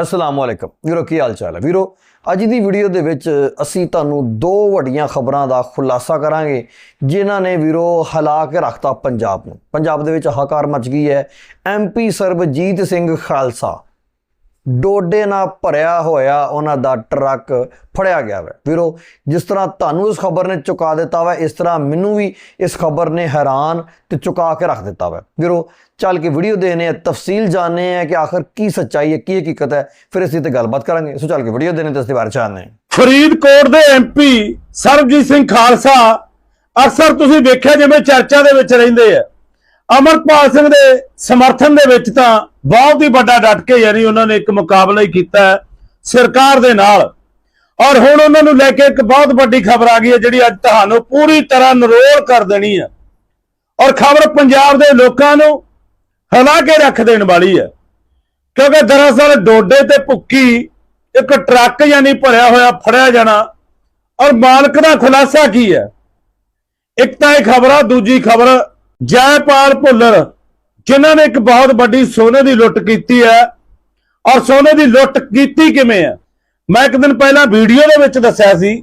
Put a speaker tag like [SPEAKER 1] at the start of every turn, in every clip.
[SPEAKER 1] ਅਸਲਾਮ ਵਾਲੇਕਮ ਵੀਰੋ, ਕੀ ਹਾਲ ਚਾਲ ਹੈ? ਵੀਰੋ, ਅੱਜ ਦੀ ਵੀਡੀਓ ਦੇ ਵਿੱਚ ਅਸੀਂ ਤੁਹਾਨੂੰ ਦੋ ਵੱਡੀਆਂ ਖਬਰਾਂ ਦਾ ਖੁਲਾਸਾ ਕਰਾਂਗੇ, ਜਿਨ੍ਹਾਂ ਨੇ ਵੀਰੋ ਹਿਲਾ ਕੇ ਰੱਖਤਾ ਪੰਜਾਬ ਨੂੰ। ਪੰਜਾਬ ਦੇ ਵਿੱਚ ਹਾਕਾਰ ਮਚ ਗਈ ਹੈ। ਐਮਪੀ ਸਰਬਜੀਤ ਸਿੰਘ ਖਾਲਸਾ ਡੋਡੇ ਨਾਲ ਭਰਿਆ ਹੋਇਆ ਉਹਨਾਂ ਦਾ ਟਰੱਕ ਫੜਿਆ ਗਿਆ ਹੈ ਵੀਰੋ, ਜਿਸ ਤਰ੍ਹਾਂ ਤੁਹਾਨੂੰ ਇਸ ਖਬਰ ਨੇ ਚੁਕਾ ਦਿੱਤਾ ਵਾ, ਇਸ ਤਰ੍ਹਾਂ ਮੈਨੂੰ ਵੀ ਇਸ ਖਬਰ ਨੇ ਹੈਰਾਨ ਤੇ ਚੁਕਾ ਕੇ ਰੱਖ ਦਿੱਤਾ ਵਾ। ਵੀਰੋ, ਚੱਲ ਕੇ ਵੀਡੀਓ ਦੇਨੇ ਆ ਤਫਸੀਲ ਜਾਣਨੇ ਆ ਕਿ ਆਖਰ ਕੀ ਸੱਚਾਈ ਹੈ, ਕੀ ਹਕੀਕਤ ਹੈ, ਫਿਰ ਅਸੀਂ ਤੇ ਗੱਲਬਾਤ ਕਰਾਂਗੇ। ਸੋ ਚੱਲ ਕੇ ਵੀਡੀਓ ਦੇਨੇ ਤੇ ਇਸ ਦੇ ਬਾਰੇ ਜਾਣਨੇ ਆ
[SPEAKER 2] ਫਰੀਦਕੋਟ ਦੇ ਐਮਪੀ ਸਰਬਜੀਤ ਸਿੰਘ ਖਾਲਸਾ, ਅਕਸਰ ਤੁਸੀਂ ਵੇਖਿਆ ਜਿਵੇਂ ਚਰਚਾ ਦੇ ਵਿੱਚ ਰਹਿੰਦੇ ਆ। ਅਮਰਪਾਲ ਸਿੰਘ ਦੇ ਸਮਰਥਨ ਦੇ ਵਿੱਚ ਤਾਂ ਬਹੁਤ ਹੀ ਵੱਡਾ ਡਟ ਕੇ ਯਾਨੀ ਉਹਨਾਂ ਨੇ ਇੱਕ ਮੁਕਾਬਲਾ ਹੀ ਕੀਤਾ ਸਰਕਾਰ ਦੇ ਨਾਲ। ਔਰ ਹੁਣ ਉਹਨਾਂ ਨੂੰ ਲੈ ਕੇ ਇੱਕ ਬਹੁਤ ਵੱਡੀ ਖਬਰ ਆ ਗਈ ਹੈ ਜਿਹੜੀ ਅੱਜ ਤੁਹਾਨੂੰ ਪੂਰੀ ਤਰ੍ਹਾਂ ਨਰੋਲ ਕਰ ਦੇਣੀ ਹੈ। ਔਰ ਖਬਰ ਪੰਜਾਬ ਦੇ ਲੋਕਾਂ ਨੂੰ ਹਿਲਾ ਕੇ ਰੱਖ ਦੇਣ ਵਾਲੀ ਹੈ। ਕਿਉਂਕਿ ਦਰਅਸਲ ਡੋਡੇ ਤੇ ਭੁੱਕੀ ਇੱਕ ਟਰੱਕ ਯਾਨੀ ਭਰਿਆ ਹੋਇਆ, ਫੜਿਆ ਜਾਣਾ ਔਰ ਮਾਲਕ ਦਾ ਖੁਲਾਸਾ ਕੀ ਹੈ? ਇੱਕ ਤਾਂ ਇਹ ਖਬਰ ਆ, ਦੂਜੀ ਖਬਰ ਜੈਪਾਲ ਭੁੱਲਰ, ਜਿਨ੍ਹਾਂ ਨੇ ਇੱਕ ਬਹੁਤ ਵੱਡੀ ਸੋਨੇ ਦੀ ਲੁੱਟ ਕੀਤੀ ਹੈ। ਔਰ ਸੋਨੇ ਦੀ ਲੁੱਟ ਕੀਤੀ ਕਿਵੇਂ ਹੈ? ਮੈਂ ਇੱਕ ਦਿਨ ਪਹਿਲਾਂ ਵੀਡੀਓ ਦੇ ਵਿੱਚ ਦੱਸਿਆ ਸੀ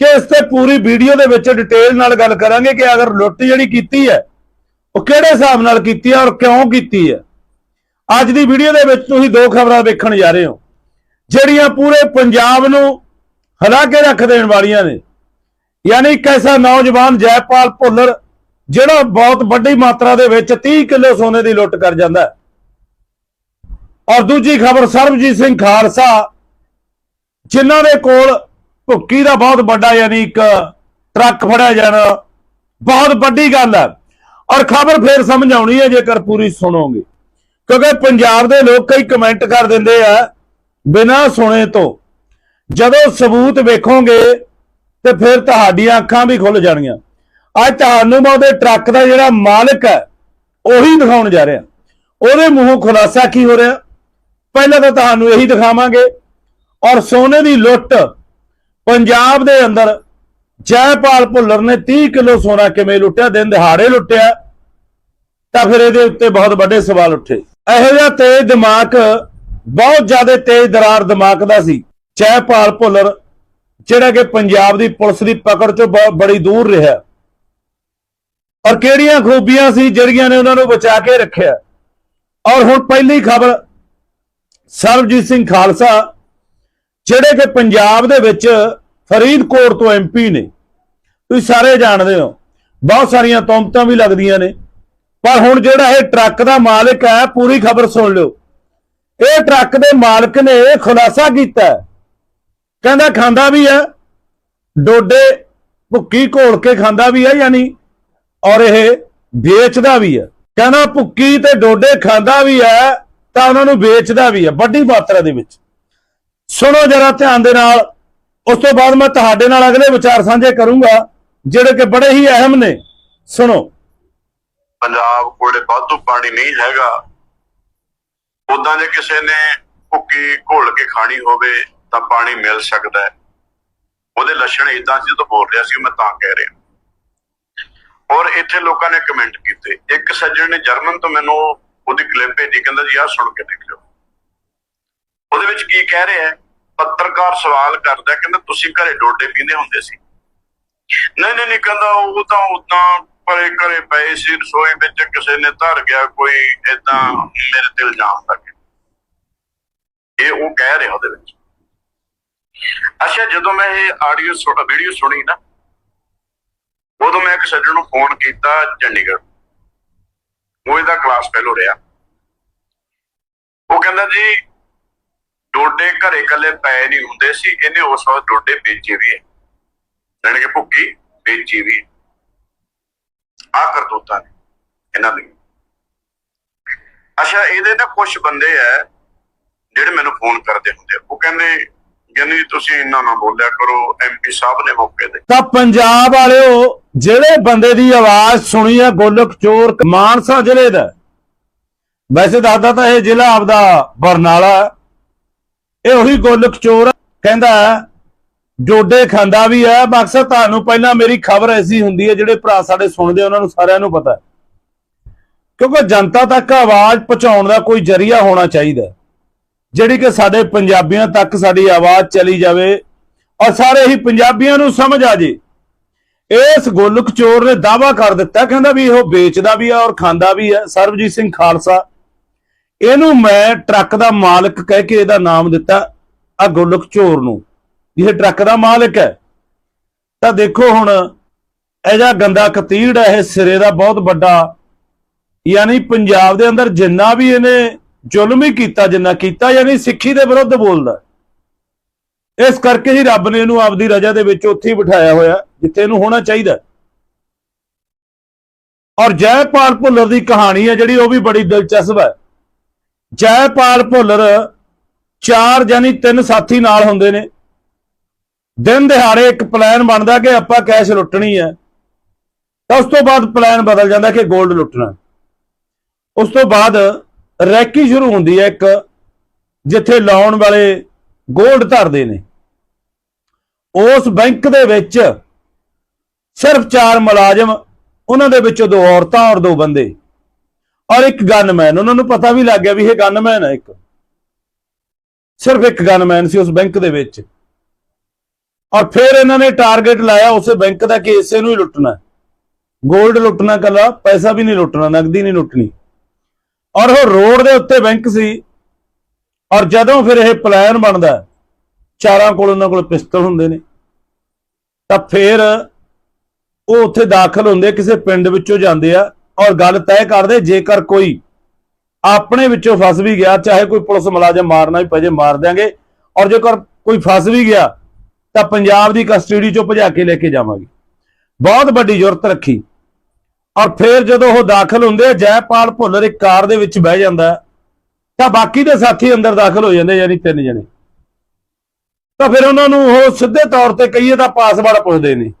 [SPEAKER 2] ਕਿ ਇਸ ਤੇ ਪੂਰੀ ਵੀਡੀਓ ਦੇ ਵਿੱਚ ਡਿਟੇਲ ਨਾਲ ਗੱਲ ਕਰਾਂਗੇ ਕਿ ਅਗਰ ਲੁੱਟ ਜਿਹੜੀ ਕੀਤੀ ਹੈ, ਉਹ ਕਿਹੜੇ ਹਿਸਾਬ ਨਾਲ ਕੀਤੀ ਹੈ ਔਰ ਕਿਉਂ ਕੀਤੀ ਹੈ। ਅੱਜ ਦੀ ਵੀਡੀਓ ਦੇ ਵਿੱਚ ਤੁਸੀਂ ਦੋ ਖਬਰਾਂ ਵੇਖਣ ਜਾ ਰਹੇ ਹੋ, ਜਿਹੜੀਆਂ ਪੂਰੇ ਪੰਜਾਬ ਨੂੰ ਹਿਲਾ ਕੇ ਰੱਖ ਦੇਣ ਵਾਲੀਆਂ ਨੇ। ਯਾਨੀ ਇੱਕ ਐਸਾ ਨੌਜਵਾਨ ਜੈਪਾਲ ਭੁੱਲਰ ਜਿਹੜਾ ਬਹੁਤ ਵੱਡੀ ਮਾਤਰਾ ਦੇ ਵਿੱਚ 30 ਕਿਲੋ ਸੋਨੇ ਦੀ ਲੁੱਟ ਕਰ ਜਾਂਦਾ ਔਰ ਦੂਜੀ ਖਬਰ, ਸਰਬਜੀਤ ਸਿੰਘ ਖਾਲਸਾ, ਜਿਨ੍ਹਾਂ ਦੇ ਕੋਲ ਭੁੱਕੀ ਦਾ ਬਹੁਤ ਵੱਡਾ ਯਾਨੀ ਇੱਕ ਟਰੱਕ ਫੜਿਆ ਜਾਣਾ, ਬਹੁਤ ਵੱਡੀ ਗੱਲ ਹੈ। ਔਰ ਖਬਰ ਫੇਰ ਸਮਝ ਆਉਣੀ ਹੈ, ਜੇਕਰ ਪੂਰੀ ਸੁਣੋਗੇ। ਕਿਉਂਕਿ ਪੰਜਾਬ ਦੇ ਲੋਕ ਕਈ ਕਮੈਂਟ ਕਰ ਦਿੰਦੇ ਆ, ਬਿਨਾਂ ਸੁਣੇ ਤੋਂ। ਜਦੋਂ ਸਬੂਤ ਵੇਖੋਗੇ, ਤੇ ਫਿਰ ਤੁਹਾਡੀਆਂ ਅੱਖਾਂ ਵੀ ਖੁੱਲ ਜਾਣਗੀਆਂ। ਅੱਜ ਤੁਹਾਨੂੰ ਮੈਂ ਉਹਦੇ ਟਰੱਕ ਦਾ ਜਿਹੜਾ ਮਾਲਕ ਹੈ, ਉਹੀ ਦਿਖਾਉਣ ਜਾ ਰਿਹਾ। ਉਹਦੇ ਮੂੰਹੋਂ ਖੁਲਾਸਾ ਕੀ ਹੋ ਰਿਹਾ? ਪਹਿਲਾਂ ਤਾਂ ਤੁਹਾਨੂੰ ਇਹੀ ਦਿਖਾਵਾਂਗੇ। ਔਰ ਸੋਨੇ ਦੀ ਲੁੱਟ ਪੰਜਾਬ ਦੇ ਅੰਦਰ, ਜੈਪਾਲ ਭੁੱਲਰ ਨੇ 30 ਕਿਲੋ ਸੋਨਾ ਕਿਵੇਂ ਲੁੱਟਿਆ, ਦਿਨ ਦਿਹਾੜੇ ਲੁੱਟਿਆ, ਤਾਂ ਫਿਰ ਇਹਦੇ ਉੱਤੇ ਬਹੁਤ ਵੱਡੇ ਸਵਾਲ ਉੱਠੇ। ਇਹੋ ਜਿਹਾ ਤੇਜ਼ ਦਿਮਾਗ, ਬਹੁਤ ਜ਼ਿਆਦਾ ਤੇਜ਼ ਦਰਾਰ ਦਿਮਾਗ ਦਾ ਸੀ ਜੈਪਾਲ ਭੁੱਲਰ, ਜਿਹੜਾ ਕਿ ਪੰਜਾਬ ਦੀ ਪੁਲਿਸ ਦੀ ਪਕੜ ਚੋਂ ਬੜੀ ਦੂਰ ਰਿਹਾ। ਔਰ ਕਿਹੜੀਆਂ ਖੂਬੀਆਂ ਸੀ ਜਿਹੜੀਆਂ ਨੇ ਉਹਨਾਂ ਨੂੰ ਬਚਾ ਕੇ ਰੱਖਿਆ? ਔਰ ਹੁਣ ਪਹਿਲੀ ਖਬਰ, ਸਰਬਜੀਤ ਸਿੰਘ ਖਾਲਸਾ, ਜਿਹੜੇ ਕਿ ਪੰਜਾਬ ਦੇ ਵਿੱਚ ਫਰੀਦਕੋਟ ਤੋਂ ਐਮਪੀ ਨੇ, ਤੁਸੀਂ ਸਾਰੇ ਜਾਣਦੇ ਹੋ, ਬਹੁਤ ਸਾਰੀਆਂ ਤੌਮਤਾਂ ਵੀ ਲੱਗਦੀਆਂ ਨੇ। ਪਰ ਹੁਣ ਜਿਹੜਾ ਇਹ ਟਰੱਕ ਦਾ ਮਾਲਕ ਹੈ, ਪੂਰੀ ਖਬਰ ਸੁਣ ਲਿਓ। ਇਹ ਟਰੱਕ ਦੇ ਮਾਲਕ ਨੇ ਇਹ ਖੁਲਾਸਾ ਕੀਤਾ ਕਹਿੰਦਾ ਖਾਂਦਾ ਵੀ ਹੈ, ਡੋਡੇ ਭੁੱਕੀ ਘੋਲ ਕੇ ਖਾਂਦਾ ਵੀ ਹੈ, ਯਾਨੀ ਔਰ ਇਹ ਵੇਚਦਾ ਵੀ ਹੈ। ਕਹਿੰਦਾ ਭੁੱਕੀ ਤੇ ਡੋਡੇ ਖਾਂਦਾ ਵੀ ਹੈ ਤਾਂ ਉਹਨਾਂ ਨੂੰ ਵੇਚਦਾ ਵੀ ਹੈ ਵੱਡੀ ਮਾਤਰਾ ਦੇ ਵਿੱਚ। ਸੁਣੋ ਜਰਾ ਧਿਆਨ ਦੇ ਨਾਲ। ਉਸ ਤੋਂ ਬਾਅਦ ਮੈਂ ਤੁਹਾਡੇ ਨਾਲ ਅਗਲੇ ਵਿਚਾਰ ਸਾਂਝੇ ਕਰੂੰਗਾ, ਜਿਹੜੇ ਕਿ ਬੜੇ ਹੀ ਅਹਿਮ ਨੇ। ਸੁਣੋ।
[SPEAKER 3] ਪੰਜਾਬ ਕੋਲੇ ਵਾਧੂ ਪਾਣੀ ਨਹੀਂ ਹੈਗਾ। ਉਦਾਂ ਜੇ ਕਿਸੇ ਨੇ ਭੁੱਕੀ ਘੋਲ ਕੇ ਖਾਣੀ ਹੋਵੇ ਤਾਂ ਪਾਣੀ ਮਿਲ ਸਕਦਾ ਹੈ। ਉਹਦੇ ਲੱਛਣ ਇਦਾਂ ਸੀ ਜਦੋਂ ਬੋਲ ਰਿਹਾ ਸੀ ਮੈਂ ਤਾਂ ਕਹਿ ਰਿਹਾ। ਔਰ ਇੱਥੇ ਲੋਕਾਂ ਨੇ ਕਮੈਂਟ ਕੀਤੇ। ਇੱਕ ਸੱਜਣ ਨੇ ਜਰਮਨ ਤੋਂ ਮੈਨੂੰ ਉਹਦੀ ਕਲਿੱਪ ਭੇਜੀ, ਕਹਿੰਦਾ ਜੀ, ਆਹ ਸੁਣ ਕੇ ਦੇਖਿਓ ਉਹਦੇ ਵਿੱਚ ਕੀ ਕਹਿ ਰਿਹਾ ਹੈ? ਪੱਤਰਕਾਰ ਸਵਾਲ ਕਰਦਾ, ਕਹਿੰਦਾ, ਤੁਸੀਂ ਘਰੇ ਡੋਡੇ ਪੀਂਦੇ ਹੁੰਦੇ ਸੀ? ਨਹੀਂ ਨਹੀਂ ਨਹੀਂ, ਕਹਿੰਦਾ, ਉਹ ਤਾਂ ਉਦਾਂ ਪਰੇ ਘਰੇ ਪਏ ਸੀ, ਰਸੋਈ ਵਿੱਚ ਕਿਸੇ ਨੇ ਧਰ ਗਿਆ, ਕੋਈ ਇਦਾਂ ਮੇਰੇ ਤੇ ਇਲਜ਼ਾਮ ਲੱਗੇ ਇਹ ਉਹ ਕਹਿ ਰਿਹਾ ਉਹਦੇ ਵਿੱਚ। ਅੱਛਾ, ਜਦੋਂ ਮੈਂ ਇਹ ਆਡੀਓ ਵੀਡੀਓ ਸੁਣੀ ਨਾ ਉਦੋਂ ਮੈਂ ਇੱਕ ਸੱਜਣ ਨੂੰ ਫੋਨ ਕੀਤਾ ਚੰਡੀਗੜ੍ਹ। ਉਹ ਇਹਦਾ ਕਲਾਸ ਫੈਲੋ ਰਿਹਾ। ਉਹ ਕਹਿੰਦਾ ਜੀ, ਡੋਡੇ ਘਰੇ ਕੱਲੇ ਪਏ ਨਹੀਂ ਹੁੰਦੇ ਸੀ, ਇਹਨੇ ਉਸ ਵਕਤ ਡੋਡੇ ਵੇਚੇ ਵੀ ਹੈ। ਜਾਣੀ ਕਿ ਭੁੱਕੀ ਵੇਚੀ ਵੀ ਆ ਕਰਤੂਤਾਂ ਨੇ, ਇਹਨਾਂ ਦੀ ਅੱਛਾ, ਇਹਦੇ ਨਾ ਕੁਝ ਬੰਦੇ ਆ ਜਿਹੜੇ ਮੈਨੂੰ ਫੋਨ ਕਰਦੇ ਹੁੰਦੇ ਉਹ ਕਹਿੰਦੇ ਕਹਿੰਦੇ ਤੁਸੀਂ ਇੰਨਾ ਨਾ ਬੋਲਿਆ ਕਰੋ ਐਮਪੀ ਸਾਹਿਬ ਨੇ ਮੌਕੇ ਤੇ।
[SPEAKER 2] ਤਾਂ ਪੰਜਾਬ ਵਾਲਿਓ ਜਿਹੜੇ ਬੰਦੇ ਦੀ ਆਵਾਜ਼ ਸੁਣੀ ਹੈ ਗੋਲਕ ਚੋਰ ਮਾਨਸਾ ਜ਼ਿਲ੍ਹੇ ਦਾ। ਵੈਸੇ ਦੱਸਦਾ ਤਾਂ ਇਹ ਜ਼ਿਲ੍ਹਾ ਆਪਦਾ ਬਰਨਾਲਾ। ਇਹ ਉਹੀ ਗੋਲਕ ਚੋਰ ਕਹਿੰਦਾ ਡੋਡੇ ਖਾਂਦਾ ਵੀ ਹੈ ਮਕਸਦ ਤੁਹਾਨੂੰ ਪਹਿਲਾਂ ਮੇਰੀ ਖਬਰ ਐਸੀ ਹੁੰਦੀ ਹੈ, ਜਿਹੜੇ ਭਰਾ ਸਾਡੇ ਸੁਣਦੇ ਉਹਨਾਂ ਨੂੰ ਸਾਰਿਆਂ ਨੂੰ ਪਤਾ ਕਿਉਂਕਿ ਜਨਤਾ ਤੱਕ ਆਵਾਜ਼ ਪਹੁੰਚਾਉਣ ਦਾ ਕੋਈ ਜਰੀਆ ਹੋਣਾ ਚਾਹੀਦਾ ਜਿਹੜੀ ਕਿ ਸਾਡੇ ਪੰਜਾਬੀਆਂ ਤੱਕ ਸਾਡੀ ਆਵਾਜ਼ ਚਲੀ ਜਾਵੇ, ਔਰ ਸਾਰੇ ਹੀ ਪੰਜਾਬੀਆਂ ਨੂੰ ਸਮਝ ਆ ਜੇ। ਇਸ ਗੋਲਕ ਚੋਰ ਨੇ ਦਾਵਾ ਕਰ ਦਿੱਤਾ, ਕਹਿੰਦਾ ਵੀ ਉਹ ਵੇਚਦਾ ਵੀ ਆ ਔਰ ਖਾਂਦਾ ਵੀ ਹੈ ਸਰਬਜੀਤ ਸਿੰਘ ਖਾਲਸਾ। ਇਹਨੂੰ ਮੈਂ ਟਰੱਕ ਦਾ ਮਾਲਕ ਕਹਿ ਕੇ ਇਹਦਾ ਨਾਮ ਦਿੱਤਾ, ਆ ਗੋਲਕ ਚੋਰ ਨੂੰ। ਇਹ ਟਰੱਕ ਦਾ ਮਾਲਕ ਹੈ। ਤਾਂ ਦੇਖੋ ਹੁਣ, ਇਹ ਇਹਦਾ ਗੰਦਾ ਕਤੀੜ ਹੈ, ਇਹ ਸਿਰੇ ਦਾ ਬਹੁਤ ਵੱਡਾ। ਯਾਨੀ ਪੰਜਾਬ ਦੇ ਅੰਦਰ ਜਿੰਨਾ ਵੀ ਇਹਨੇ ਜ਼ੁਲਮ ਹੀ ਕੀਤਾ, ਜਿੰਨਾ ਕੀਤਾ, ਯਾਨੀ ਸਿੱਖੀ ਦੇ ਵਿਰੁੱਧ ਬੋਲਦਾ। ਇਸ ਕਰਕੇ ਹੀ ਰੱਬ ਨੇ ਇਹਨੂੰ ਆਪਦੀ ਰਜ਼ਾ ਦੇ ਵਿੱਚ ਉੱਥੇ ਹੀ ਬਿਠਾਇਆ ਹੋਇਆ, ਜਿੱਥੇ ਇਹਨੂੰ ਹੋਣਾ ਚਾਹੀਦਾ। ਔਰ ਜੈਪਾਲ ਭੁੱਲਰ ਦੀ ਕਹਾਣੀ ਹੈ ਜਿਹੜੀ ਉਹ ਵੀ ਬੜੀ ਦਿਲਚਸਪ ਹੈ। ਜੈਪਾਲ ਭੁੱਲਰ ਚਾਰ ਜਾਨੀ ਤਿੰਨ ਸਾਥੀ ਨਾਲ ਹੁੰਦੇ ਨੇ। ਦਿਨ ਦਿਹਾੜੇ ਇੱਕ ਪਲਾਨ ਬਣਦਾ ਕਿ ਆਪਾਂ ਕੈਸ਼ ਲੁੱਟਣੀ ਹੈ। ਤਾਂ ਉਸ ਤੋਂ ਬਾਅਦ ਪਲਾਨ ਬਦਲ ਜਾਂਦਾ ਕਿ 골ਡ ਲੁੱਟਣਾ। ਉਸ ਤੋਂ ਬਾਅਦ ਰੈਕੀ ਸ਼ੁਰੂ ਹੁੰਦੀ ਹੈ ਇੱਕ, ਜਿੱਥੇ ਲਾਉਣ ਵਾਲੇ 골ਡ ਧਰਦੇ ਨੇ। ਉਸ ਬੈਂਕ ਦੇ ਵਿੱਚ ਸਿਰਫ ਚਾਰ ਮੁਲਾਜ਼ਮ, ਉਹਨਾਂ ਦੇ ਵਿੱਚੋਂ ਦੋ ਔਰਤਾਂ ਔਰ ਦੋ ਬੰਦੇ। ਔਰ ਇੱਕ ਗਨਮੈਨ ਉਹਨਾਂ ਨੂੰ ਪਤਾ ਵੀ ਲੱਗ ਗਿਆ ਵੀ ਇਹ ਗਨਮੈਨ ਹੈ ਇੱਕ। ਸਿਰਫ ਇੱਕ ਗਨਮੈਨ ਸੀ ਉਸ ਬੈਂਕ ਦੇ ਵਿੱਚ। ਔਰ ਫਿਰ ਇਹਨਾਂ ਨੇ ਟਾਰਗੇਟ ਲਾਇਆ ਉਸੇ ਬੈਂਕ ਦਾ ਕਿ ਇਸੇ ਨੂੰ ਹੀ ਲੁੱਟਣਾ। 골ਡ ਲੁੱਟਣਾ ਕੱਲਾ, ਪੈਸਾ ਵੀ ਨਹੀਂ ਲੁੱਟਣਾ ਨਗਦੀ ਨਹੀਂ ਲੁੱਟਣੀ। ਔਰ ਉਹ ਰੋਡ ਦੇ ਉੱਤੇ ਬੈਂਕ ਸੀ। ਔਰ ਜਦੋਂ ਫਿਰ ਇਹ ਪਲਾਨ ਬਣਦਾ ਚਾਰਾਂ ਕੋਲ ਉਹਨਾਂ ਕੋਲ ਪਿਸਤਲ ਹੁੰਦੇ ਨੇ। ਤਾਂ ਫਿਰ ਉਹ ਉੱਥੇ ਦਾਖਲ ਹੁੰਦੇ ਕਿਸੇ ਪਿੰਡ ਵਿੱਚੋਂ ਜਾਂਦੇ ਆ ਔਰ ਗੱਲ ਤੈਅ ਕਰਦੇ, ਜੇਕਰ ਕੋਈ ਆਪਣੇ ਵਿੱਚੋਂ ਫਸ ਵੀ ਗਿਆ, ਚਾਹੇ ਕੋਈ ਪੁਲਿਸ ਮੁਲਾਜ਼ਮ ਮਾਰਨਾ ਵੀ ਪਜੇ ਮਾਰ ਦਿਆਂਗੇ ਔਰ ਜੇਕਰ ਕੋਈ ਫਸ ਵੀ ਗਿਆ, ਤਾਂ ਪੰਜਾਬ ਦੀ ਕਸਟਡੀ ਚੋਂ ਭਜਾ ਕੇ ਲੈ ਕੇ ਜਾਵਾਂਗੇ। ਬਹੁਤ ਵੱਡੀ ਜ਼ਰੂਰਤ ਰੱਖੀ। ਔਰ ਫਿਰ ਜਦੋਂ ਉਹ ਦਾਖਲ ਹੁੰਦੇ ਆ, ਜੈਪਾਲ ਭੁੱਲਰ ਇੱਕ ਕਾਰ ਦੇ ਵਿੱਚ ਬਹਿ ਜਾਂਦਾ, ਤਾਂ ਬਾਕੀ ਦੇ ਸਾਥੀ ਅੰਦਰ ਦਾਖਲ ਹੋ ਜਾਂਦੇ ਯਾਨੀ ਤਿੰਨ ਜਣੇ। ਤਾਂ ਫਿਰ ਉਹਨਾਂ ਨੂੰ ਉਹ ਸਿੱਧੇ ਤੌਰ ਤੇ ਕਹੀਏ ਤਾਂ ਪਾਸਵਰਡ ਪੁੱਛਦੇ ਨੇ।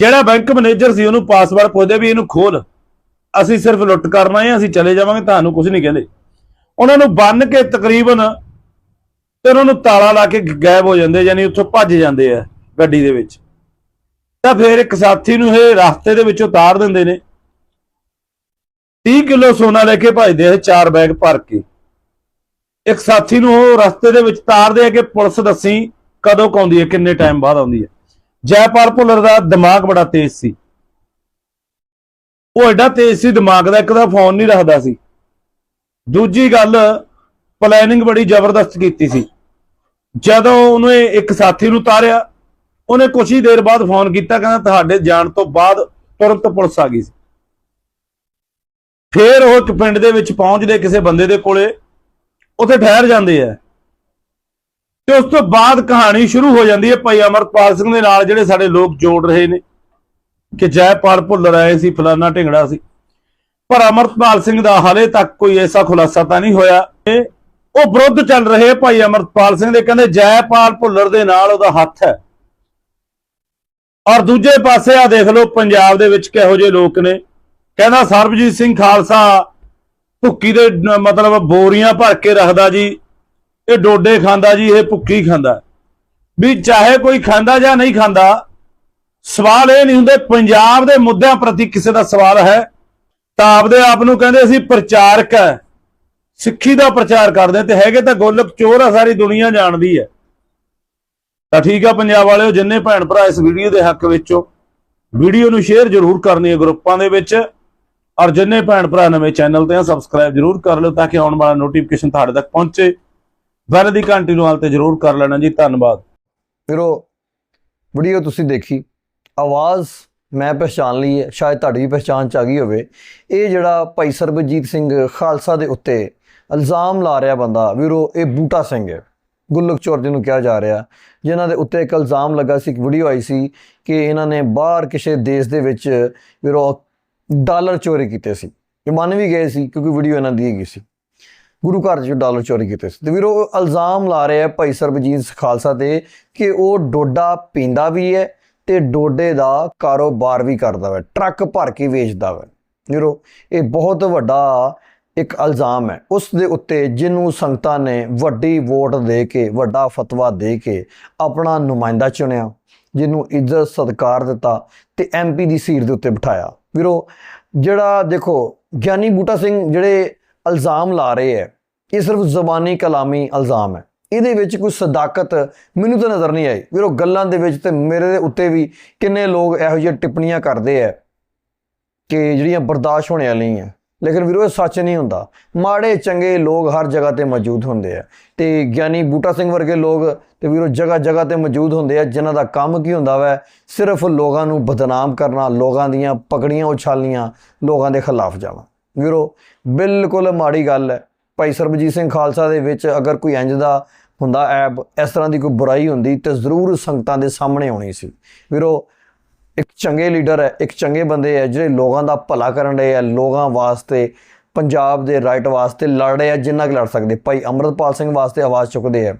[SPEAKER 2] ਜਿਹੜਾ ਬੈਂਕ ਮੈਨੇਜਰ ਸੀ, ਉਹਨੂੰ ਪਾਸਵਰਡ ਪੁੱਛਦੇ ਵੀ ਇਹਨੂੰ ਖੋਲ। ਅਸੀਂ ਸਿਰਫ ਲੁੱਟ ਕਰਨਾ ਹੈ, ਅਸੀਂ ਚਲੇ ਜਾਵਾਂਗੇ, ਤੁਹਾਨੂੰ ਕੁਝ ਨਹੀਂ ਕਹਿੰਦੇ। ਉਹਨਾਂ ਨੂੰ ਬੰਨ ਕੇ ਤਕਰੀਬਨ ਤੇ ਉਹਨਾਂ ਨੂੰ ਤਾਲਾ ਲਾ ਕੇ ਗਾਇਬ ਹੋ ਜਾਂਦੇ, ਯਾਨੀ ਉੱਥੋਂ ਭੱਜ ਜਾਂਦੇ ਆ ਗੱਡੀ ਦੇ ਵਿੱਚ। ਤਾਂ ਫਿਰ ਇੱਕ ਸਾਥੀ ਨੂੰ ਇਹ ਰਸਤੇ ਦੇ ਵਿੱਚ ਉਤਾਰ ਦਿੰਦੇ ਨੇ। 30 ਕਿਲੋ ਸੋਨਾ ਲੈ ਕੇ ਭੱਜਦੇ ਆ ਇਹ ਚਾਰ ਬੈਗ ਭਰ ਕੇ। ਇੱਕ ਸਾਥੀ ਨੂੰ ਉਹ ਰਸਤੇ ਦੇ ਵਿੱਚ ਤਾਰਦੇ ਆ ਕਿ ਪੁਲਿਸ ਦੱਸੀ ਕਦੋਂ ਕੁ ਆਉਂਦੀ ਹੈ, ਕਿੰਨੇ ਟਾਈਮ ਬਾਅਦ ਆਉਂਦੀ ਹੈ। ਜੈਪਾਲ ਭੁੱਲਰ ਦਾ ਦਿਮਾਗ ਬੜਾ ਤੇਜ਼ ਸੀ। ਉਹ ਐਡਾ ਤੇਜ਼ ਸੀ, ਦਿਮਾਗ ਦਾ ਇੱਕ ਦਾ ਫੋਨ ਨਹੀਂ ਰੱਖਦਾ ਸੀ। ਦੂਜੀ ਗੱਲ ਪਲੈਨਿੰਗ ਬੜੀ ਜ਼ਬਰਦਸਤ ਕੀਤੀ ਸੀ। ਜਦੋਂ ਉਹਨੇ ਇੱਕ ਸਾਥੀ ਨੂੰ ਤਾਰਿਆ, ਉਹਨੇ ਕੁਛ ਹੀ ਦੇਰ ਬਾਅਦ ਫੋਨ ਕੀਤਾ, ਕਹਿੰਦਾ ਤੁਹਾਡੇ ਜਾਣ ਤੋਂ ਬਾਅਦ ਤੁਰੰਤ ਪੁਲਿਸ ਆ ਗਈ ਸੀ। ਫੇਰ ਉਹ ਇੱਕ ਪਿੰਡ ਦੇ ਵਿੱਚ ਪਹੁੰਚਦੇ ਕਿਸੇ ਬੰਦੇ ਦੇ ਕੋਲੇ ਉੱਥੇ ਠਹਿਰ ਜਾਂਦੇ ਆ। ਤੇ ਉਸ ਤੋਂ ਬਾਅਦ ਕਹਾਣੀ ਸ਼ੁਰੂ ਹੋ ਜਾਂਦੀ ਹੈ ਭਾਈ ਅਮਰਪਾਲ ਸਿੰਘ ਦੇ ਨਾਲ, ਜਿਹੜੇ ਸਾਡੇ ਲੋਕ ਜੋੜ ਰਹੇ ਨੇ ਕਿ ਜੈਪਾਲ ਭੁੱਲਰ ਆਏ ਸੀ, ਫਲਾਨਾ ਢਿੰਗੜਾ ਸੀ। ਪਰ ਅਮਰਪਾਲ ਸਿੰਘ ਦਾ ਹਾਲੇ ਤੱਕ ਕੋਈ ਐਸਾ ਖੁਲਾਸਾ ਤਾਂ ਨਹੀਂ ਹੋਇਆ। ਕਿ ਉਹ ਵਿਰੁੱਧ ਚੱਲ ਰਹੇ ਭਾਈ ਅਮਰਪਾਲ ਸਿੰਘ ਦੇ, ਕਹਿੰਦੇ ਜੈਪਾਲ ਭੁੱਲਰ ਦੇ ਨਾਲ ਉਹਦਾ ਹੱਥ ਹੈ। ਔਰ ਦੂਜੇ ਪਾਸੇ ਆ ਦੇਖ ਲਓ, ਪੰਜਾਬ ਦੇ ਵਿੱਚ ਕਿਹੋ ਜਿਹੇ ਲੋਕ ਨੇ। ਕਹਿੰਦਾ ਸਰਬਜੀਤ ਸਿੰਘ ਖਾਲਸਾ ਭੁੱਕੀ ਦੇ ਨ- ਮਤਲਬ ਬੋਰੀਆਂ ਭਰ ਕੇ ਰੱਖਦਾ ਜੀ, ਇਹ ਡੋਡੇ ਖਾਂਦਾ ਜੀ, ਇਹ ਭੁੱਕੀ ਖਾਂਦਾ। ਵੀ ਚਾਹੇ ਕੋਈ ਖਾਂਦਾ ਜਾਂ ਨਹੀਂ ਖਾਂਦਾ, ਸਵਾਲ ਇਹ ਨਹੀਂ ਹੁੰਦੇ, ਪੰਜਾਬ ਦੇ ਮੁੱਦਿਆਂ ਪ੍ਰਤੀ ਕਿਸੇ ਦਾ ਸਵਾਲ ਹੈ। ਤਾਂ ਆਪਦੇ ਆਪ ਨੂੰ ਕਹਿੰਦੇ ਅਸੀਂ ਪ੍ਰਚਾਰਕ ਹੈ। ਸਿੱਖੀ ਦਾ ਪ੍ਰਚਾਰ ਕਰਦੇ ਤੇ ਹੈਗੇ ਤਾਂ ਗੋਲਕ ਚੋਰ ਆ, ਸਾਰੀ ਦੁਨੀਆ ਜਾਣਦੀ ਹੈ। ਤਾਂ ਠੀਕ ਆ ਪੰਜਾਬ ਵਾਲਿਓ, ਜਿੰਨੇ ਭੈਣ ਭਰਾ ਇਸ ਵੀਡੀਓ ਦੇ ਹੱਕ ਵਿੱਚੋਂ, ਵੀਡੀਓ ਨੂੰ ਸ਼ੇਅਰ ਜ਼ਰੂਰ ਕਰਨੀ ਹੈ ਗਰੁੱਪਾਂ ਦੇ ਵਿੱਚ। ਔਰ ਜਿੰਨੇ ਭੈਣ ਭਰਾ ਨਵੇਂ ਚੈਨਲ ਤੇ ਆ ਸਬਸਕ੍ਰਾਈਬ ਜ਼ਰੂਰ ਕਰ ਲਿਓ ਤਾਂ ਕਿ ਆਉਣ ਵਾਲਾ ਨੋਟੀਫਿਕੇਸ਼ਨ ਤੁਹਾਡੇ ਤੱਕ ਪਹੁੰਚੇ। ਬੈਲ ਦੀ ਘੰਟੀ ਨੂੰ ਹਾਲ ਤੇ ਜ਼ਰੂਰ ਕਰ ਲੈਣਾ ਜੀ। ਧੰਨਵਾਦ।
[SPEAKER 1] ਫਿਰ ਉਹ ਵੀਡੀਓ ਤੁਸੀਂ ਦੇਖੀ। ਆਵਾਜ਼ ਮੈਂ ਪਛਾਣ ਲਈ ਹੈ, ਸ਼ਾਇਦ ਤੁਹਾਡੀ ਵੀ ਪਛਾਣ ਚ ਆ ਗਈ ਹੋਵੇ। ਇਹ ਜਿਹੜਾ ਭਾਈ ਸਰਬਜੀਤ ਸਿੰਘ ਖਾਲਸਾ ਦੇ ਉੱਤੇ ਇਲਜ਼ਾਮ ਲਾ ਰਿਹਾ ਬੰਦਾ, ਵੀਰੋ, ਇਹ ਬੂਟਾ ਸਿੰਘ ਹੈ। ਗੁੱਲਕ ਚੋਰ ਜਿਹਨੂੰ ਕਿਹਾ ਜਾ ਰਿਹਾ। ਜਿਨ੍ਹਾਂ ਦੇ ਉੱਤੇ ਇੱਕ ਇਲਜ਼ਾਮ ਲੱਗਾ ਸੀ, ਇੱਕ ਵੀਡੀਓ ਆਈ ਸੀ ਕਿ ਇਹਨਾਂ ਨੇ ਬਾਹਰ ਕਿਸੇ ਦੇਸ਼ ਦੇ ਵਿੱਚ, ਵੀਰੋ ਡਾਲਰ ਚੋਰੀ ਕੀਤੇ ਸੀ। ਇਹ ਮੰਨ ਵੀ ਗਏ ਸੀ ਕਿਉਂਕਿ ਵੀਡੀਓ ਇਹਨਾਂ ਦੀ ਹੈਗੀ ਸੀ। ਗੁਰੂ ਘਰ 'ਚ ਡਾਲਰ ਚੋਰੀ ਕੀਤੇ ਸੀ। ਤੇ ਵੀਰੋ, ਉਹ ਇਲਜ਼ਾਮ ਲਾ ਰਿਹਾ ਹੈ ਭਾਈ ਸਰਬਜੀਤ ਖਾਲਸਾ ਤੇ ਕਿ ਉਹ ਡੋਡਾ ਪੀਂਦਾ ਵੀ ਹੈ ਤੇ ਡੋਡੇ ਦਾ ਕਾਰੋਬਾਰ ਵੀ ਕਰਦਾ ਹੈ ਟਰੱਕ ਭਰ ਕੇ ਵੇਚਦਾ ਹੈ ਵੀਰੋ, ਇਹ ਬਹੁਤ ਵੱਡਾ ਇੱਕ ਇਲਜ਼ਾਮ ਹੈ। ਉਸ ਦੇ ਉੱਤੇ ਜਿਹਨੂੰ ਸੰਗਤਾਂ ਨੇ ਵੱਡੀ ਵੋਟ ਦੇ ਕੇ, ਵੱਡਾ ਫਤਵਾ ਦੇ ਕੇ ਆਪਣਾ ਨੁਮਾਇੰਦਾ ਚੁਣਿਆ, ਜਿਹਨੂੰ ਇੱਜ਼ਤ ਸਤਿਕਾਰ ਦਿੱਤਾ ਤੇ ਐਮਪੀ ਦੀ ਸੀਟ ਦੇ ਉੱਤੇ ਬਿਠਾਇਆ। ਵੀਰੋ, ਜਿਹੜਾ ਦੇਖੋ, ਗਿਆਨੀ ਬੂਟਾ ਸਿੰਘ ਜਿਹੜੇ ਇਲਜ਼ਾਮ ਲਾ ਰਹੇ ਹੈ, ਇਹ ਸਿਰਫ ਜ਼ਬਾਨੀ ਕਲਾਮੀ ਇਲਜ਼ਾਮ ਹੈ। ਇਹਦੇ ਵਿੱਚ ਕੋਈ ਸਦਾਕਤ ਮੈਨੂੰ ਤਾਂ ਨਜ਼ਰ ਨਹੀਂ ਆਈ। ਵੀਰੋ, ਗੱਲਾਂ ਦੇ ਵਿੱਚ ਤੇ ਮੇਰੇ ਦੇ ਉੱਤੇ ਵੀ ਕਿੰਨੇ ਲੋਕ ਇਹੋ ਜਿਹੀਆਂ ਟਿੱਪਣੀਆਂ ਕਰਦੇ ਆ ਕਿ ਜਿਹੜੀਆਂ ਬਰਦਾਸ਼ਤ ਹੋਣੇ ਵਾਲੀਆਂ ਲੇਕਿਨ ਵੀਰੋ, ਇਹ ਸੱਚ ਨਹੀਂ ਹੁੰਦਾ। ਮਾੜੇ, ਚੰਗੇ ਲੋਕ ਹਰ ਜਗ੍ਹਾ ਤੇ ਮੌਜੂਦ ਹੁੰਦੇ ਆ। ਤੇ ਗਿਆਨੀ ਬੂਟਾ ਸਿੰਘ ਵਰਗੇ ਲੋਕ ਤੇ ਵੀਰੋ, ਜਗ੍ਹਾ ਜਗ੍ਹਾ ਤੇ ਮੌਜੂਦ ਹੁੰਦੇ ਆ, ਜਿਨ੍ਹਾਂ ਦਾ ਕੰਮ ਕੀ ਹੁੰਦਾ ਵੈ? ਸਿਰਫ ਲੋਕਾਂ ਨੂੰ ਬਦਨਾਮ ਕਰਨਾ, ਲੋਕਾਂ ਦੀਆਂ ਪਕੜੀਆਂ ਉਛਾਲਣੀਆਂ, ਲੋਕਾਂ ਦੇ ਖਿਲਾਫ ਜਾਣਾ। ਵੀਰੋ, ਬਿਲਕੁਲ ਮਾੜੀ ਗੱਲ ਹੈ। ਭਾਈ ਸਰਬਜੀਤ ਸਿੰਘ ਖਾਲਸਾ ਦੇ ਵਿੱਚ ਅਗਰ ਕੋਈ ਇੰਜ ਦਾ ਹੁੰਦਾ ਐਬ ਇਸ ਤਰ੍ਹਾਂ ਦੀ ਕੋਈ ਬੁਰਾਈ ਹੁੰਦੀ, ਤੇ ਜ਼ਰੂਰ ਸੰਗਤਾਂ ਦੇ ਸਾਹਮਣੇ ਆਉਣੀ ਸੀ। ਵੀਰੋ ਇੱਕ ਚੰਗੇ ਲੀਡਰ ਹੈ, ਇੱਕ ਚੰਗੇ ਬੰਦੇ ਹੈ, ਜਿਹੜੇ ਲੋਕਾਂ ਦਾ ਭਲਾ ਕਰਨ ਰਹੇ ਆ ਲੋਕਾਂ ਵਾਸਤੇ, ਪੰਜਾਬ ਦੇ ਰਾਈਟ ਵਾਸਤੇ ਲੜ ਰਹੇ ਆ ਜਿੰਨਾ ਕਿ ਲੜ ਸਕਦੇ। ਭਾਈ ਅਮਰਤਪਾਲ ਸਿੰਘ ਵਾਸਤੇ ਆਵਾਜ਼ ਚੁੱਕਦੇ ਆ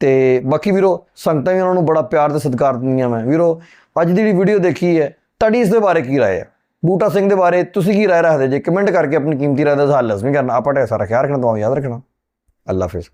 [SPEAKER 1] ਤੇ ਬਾਕੀ ਵੀਰੋ, ਸੰਗਤਾਂ ਵੀ ਉਹਨਾਂ ਨੂੰ ਬੜਾ ਪਿਆਰ ਤੇ ਸਤਿਕਾਰ ਦਿੰਦੀਆਂ ਮੈਂ। ਵੀਰੋ, ਅੱਜ ਦੀ ਜਿਹੜੀ ਵੀਡੀਓ ਦੇਖੀ ਹੈ, ਤੁਹਾਡੀ ਇਸ ਦੇ ਬਾਰੇ ਕੀ ਰਾਏ ਹੈ? ਬੂਟਾ ਸਿੰਘ ਦੇ ਬਾਰੇ ਤੁਸੀਂ ਕੀ ਰਾਏ ਰੱਖਦੇ ਜੇ ਕਮੈਂਟ ਕਰਕੇ ਆਪਣੀ ਕੀਮਤੀ ਰਾਏ ਦਾ ਹਾਲ ਲਾਜ਼ਮੀ ਕਰਨਾ, ਆਪਾਂ ਢੇਰ ਰੱਖਿਆ ਰੱਖਣਾ, ਤੁਹਾਨੂੰ ਯਾਦ ਰੱਖਣਾ। ਅੱਲਾ ਹਾਫਿਜ਼।